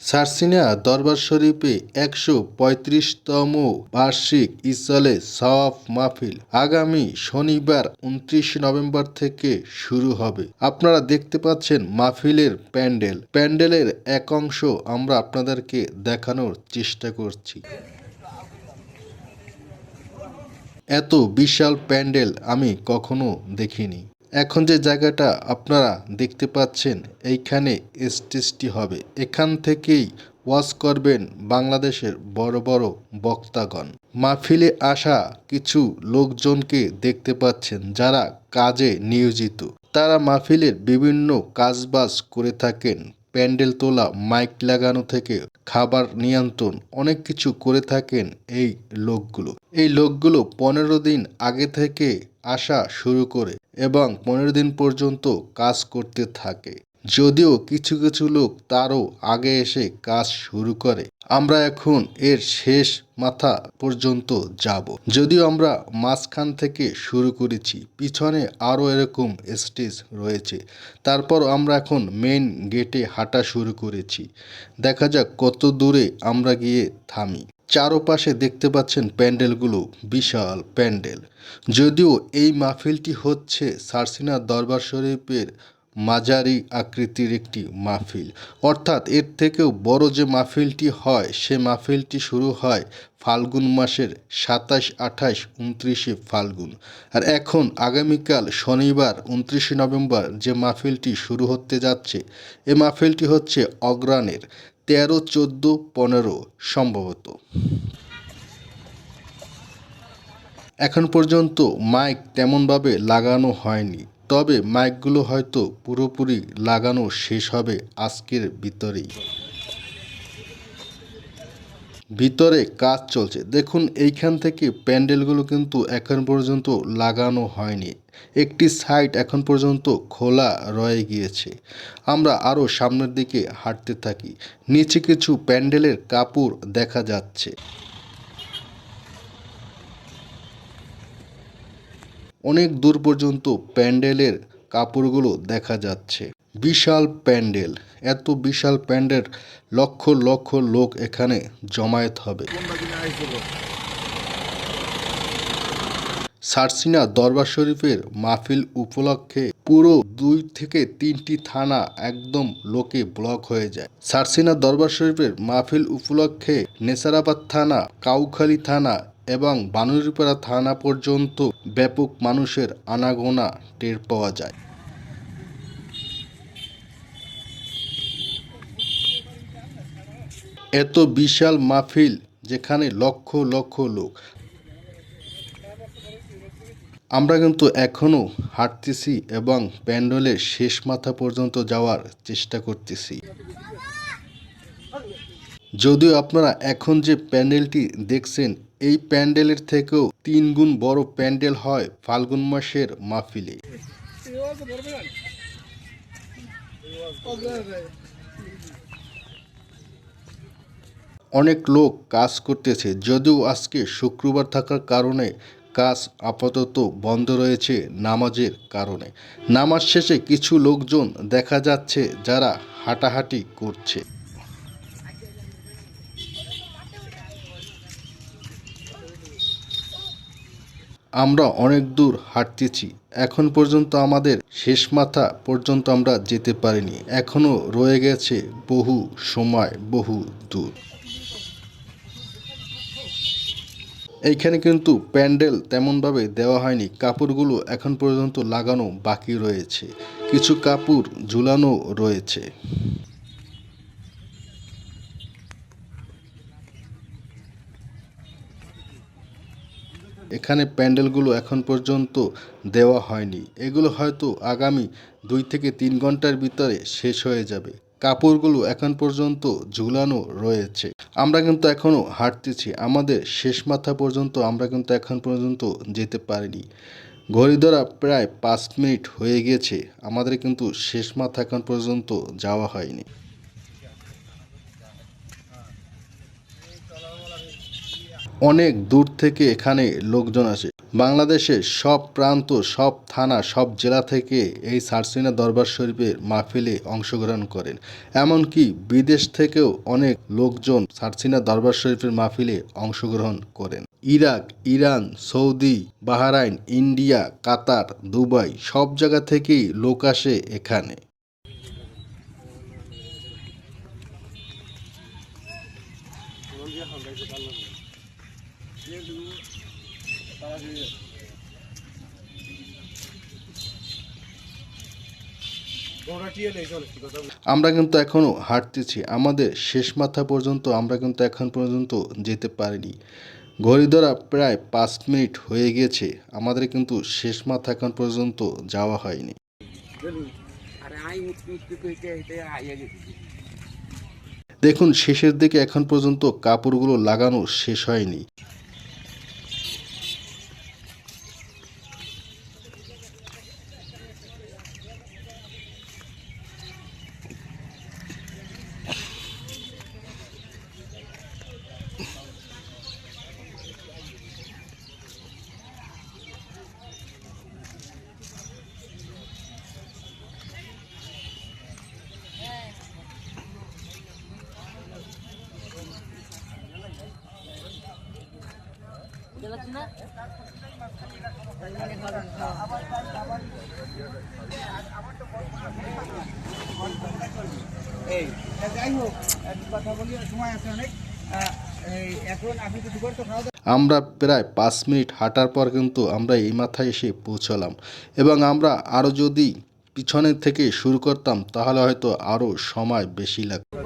সারসিনা দরবার শরীফে একশো পঁয়ত্রিশতম বার্ষিক ইসলে সওয়াফ মাহফিল আগামী শনিবার উনত্রিশ নভেম্বর থেকে শুরু হবে। আপনারা দেখতে পাচ্ছেন মাহফিলের প্যান্ডেল। প্যান্ডেলের এক অংশ আমরা আপনাদেরকে দেখানোর চেষ্টা করছি। এত বিশাল প্যান্ডেল আমি কখনো দেখিনি। এখন যে জায়গাটা আপনারা দেখতে পাচ্ছেন, এইখানে স্টেজটি হবে। এখান থেকেই ওয়াজ করবেন বাংলাদেশের বড় বড় বক্তাগণ। মাহফিলে আসা কিছু লোকজনকে দেখতে পাচ্ছেন যারা কাজে নিয়োজিত। তারা মাহফিলের বিভিন্ন কাজবাজ করে থাকেন। প্যান্ডেল তোলা, মাইক লাগানো থেকে খাবার নিয়ন্ত্রণ, অনেক কিছু করে থাকেন এই লোকগুলো। এই লোকগুলো পনেরো দিন আগে থেকে আসা শুরু করে এবং পনেরো দিন পর্যন্ত কাজ করতে থাকে। যদিও কিছু কিছু লোক তারও আগে এসে কাজ শুরু করে। আমরা এখন এর শেষ মাথা পর্যন্ত যাব। যদিও আমরা মাঝখান থেকে শুরু করেছি, পিছনে আরও এরকম স্টেজ রয়েছে। তারপর আমরা এখন মেন গেটে হাঁটা শুরু করেছি। দেখা যাক কত দূরে আমরা গিয়ে থামি। চারপাশে দেখতে পাচ্ছেন প্যান্ডেলগুলো, বিশাল প্যান্ডেল। যদিও এই মাহফিলটি হচ্ছে সারসিনা দরবার শরীফের মাঝারি আকৃতির একটি মাহফিল। অর্থাৎ এর থেকেও বড় যে মাহফিলটি হয়, সে মাহফিলটি শুরু হয় ফাল্গুন মাসের সাতাশ, আঠাশ, উনত্রিশে ফাল্গুন। আর এখন আগামীকাল শনিবার, উনত্রিশে নভেম্বর যে মাহফিলটি শুরু হতে যাচ্ছে, এ মাহফিলটি হচ্ছে অগ্রাণের তেরো, চোদ্দ, পনেরো সম্ভবত। এখন পর্যন্ত মাইক তেমনভাবে লাগানো হয়নি। তবে মাইকগুলো হয়তো পুরোপুরি লাগানো শেষ হবে আজকের ভিতরেই। ভিতরে কাজ চলছে। দেখুন, এইখান থেকে প্যান্ডেলগুলো কিন্তু এখন পর্যন্ত লাগানো হয়নি। একটি সাইড এখন পর্যন্ত খোলা রয়ে গিয়েছে। আমরা আরও সামনের দিকে হাঁটতে থাকি। নিচে কিছু প্যান্ডেলের কাপড় দেখা যাচ্ছে। অনেক দূর পর্যন্ত প্যান্ডেলের কাপড়গুলো দেখা যাচ্ছে। বিশাল প্যান্ডেল। এত বিশাল প্যান্ডেল, লক্ষ লক্ষ লোক এখানে জমায়েত হবে। সারসিনা দরবার শরীফের মাহফিল উপলক্ষে পুরো দুই থেকে তিনটি থানা একদম লোকে ব্লক হয়ে যায়। সারসিনা দরবার শরীফের মাহফিল উপলক্ষে নেসারাবাদ থানা, কাউখালী থানা এবং বানুরিপাড়া থানা পর্যন্ত ব্যাপক মানুষের আনাগোনা টের পাওয়া যায়। এত বিশাল মাহফিল যেখানে লক্ষ লক্ষ লোক। আমরা কিন্তু এখনও হাঁটতেছি এবং প্যান্ডেলের শেষ মাথা পর্যন্ত যাওয়ার চেষ্টা করতেছি। যদিও আপনারা এখন যে প্যান্ডেলটি দেখছেন, এই প্যান্ডেলের থেকেও তিন গুণ বড় প্যান্ডেল হয় ফাল্গুন মাসের মাহফিলে। অনেক লোক কাজ করতেছে, যদিও আজকে শুক্রবার থাকার কারণে কাজ আপাতত বন্ধ রয়েছে নামাজের কারণে। নামাজ শেষে কিছু লোকজন দেখা যাচ্ছে যারা হাঁটাহাঁটি করছে। আমরা অনেক দূর হাঁটতেছি। এখন পর্যন্ত আমাদের শেষ মাথা পর্যন্ত আমরা যেতে পারিনি। এখনও রয়ে গেছে বহু সময়, বহু দূর। এইখানে কিন্তু প্যান্ডেল তেমনভাবে দেওয়া হয়নি। কাপড়গুলো এখন পর্যন্ত লাগানো বাকি রয়েছে। কিছু কাপড় ঝুলানো রয়েছে। এখানে প্যান্ডেলগুলো এখন পর্যন্ত দেওয়া হয়নি। এগুলো হয়তো আগামী দুই থেকে তিন ঘণ্টার ভিতরে শেষ হয়ে যাবে। কাপড়গুলো এখন পর্যন্ত ঝুলানো রয়েছে। আমরা কিন্তু এখনও হাঁটতেছি। আমাদের শেষ মাথা পর্যন্ত আমরা কিন্তু এখন পর্যন্ত যেতে পারিনি। ঘড়ি ধরা প্রায় পাঁচ মিনিট হয়ে গিয়েছে আমাদের কিন্তু শেষ মাথা এখন পর্যন্ত যাওয়া হয়নি। অনেক দূর থেকে এখানে লোকজন আসে। বাংলাদেশের সব প্রান্ত, সব থানা, সব জেলা থেকে এই সারসিনা দরবার শরীফের মাহফিলে অংশগ্রহণ করেন। এমনকি বিদেশ থেকেও অনেক লোকজন সারসিনা দরবার শরীফের মাহফিলে অংশগ্রহণ করেন। Iraq, Iran, Saudi, Bahrain, India, Qatar, Dubai সব জায়গা থেকেই লোক আসে এখানে। আমরা কিন্তু এখনও হাঁটতেছি আমাদের শেষ মাথা পর্যন্ত আমরা কিন্তু এখন পর্যন্ত যেতে পারিনি। ঘড়ি ধরা প্রায় পাঁচ মিনিট হয়ে গেছে। আমাদের কিন্তু শেষ মাথা এখন পর্যন্ত যাওয়া হয়নি। দেখুন, শেষের দিকে এখন পর্যন্ত কাপড়গুলো লাগানো শেষ হয়নি। এই যাই হোক কথা বলি সময় আছে অনেক। এখন আপনি তো দুপুর খাওয়া আমরা প্রায় পাঁচ মিনিট হাঁটার পর কিন্তু আমরা এই মাথায় এসে পৌঁছালাম। এবং আমরা আরও যদি পিছনের থেকে শুরু করতাম তাহলে হয়তো আরও সময় বেশি লাগতো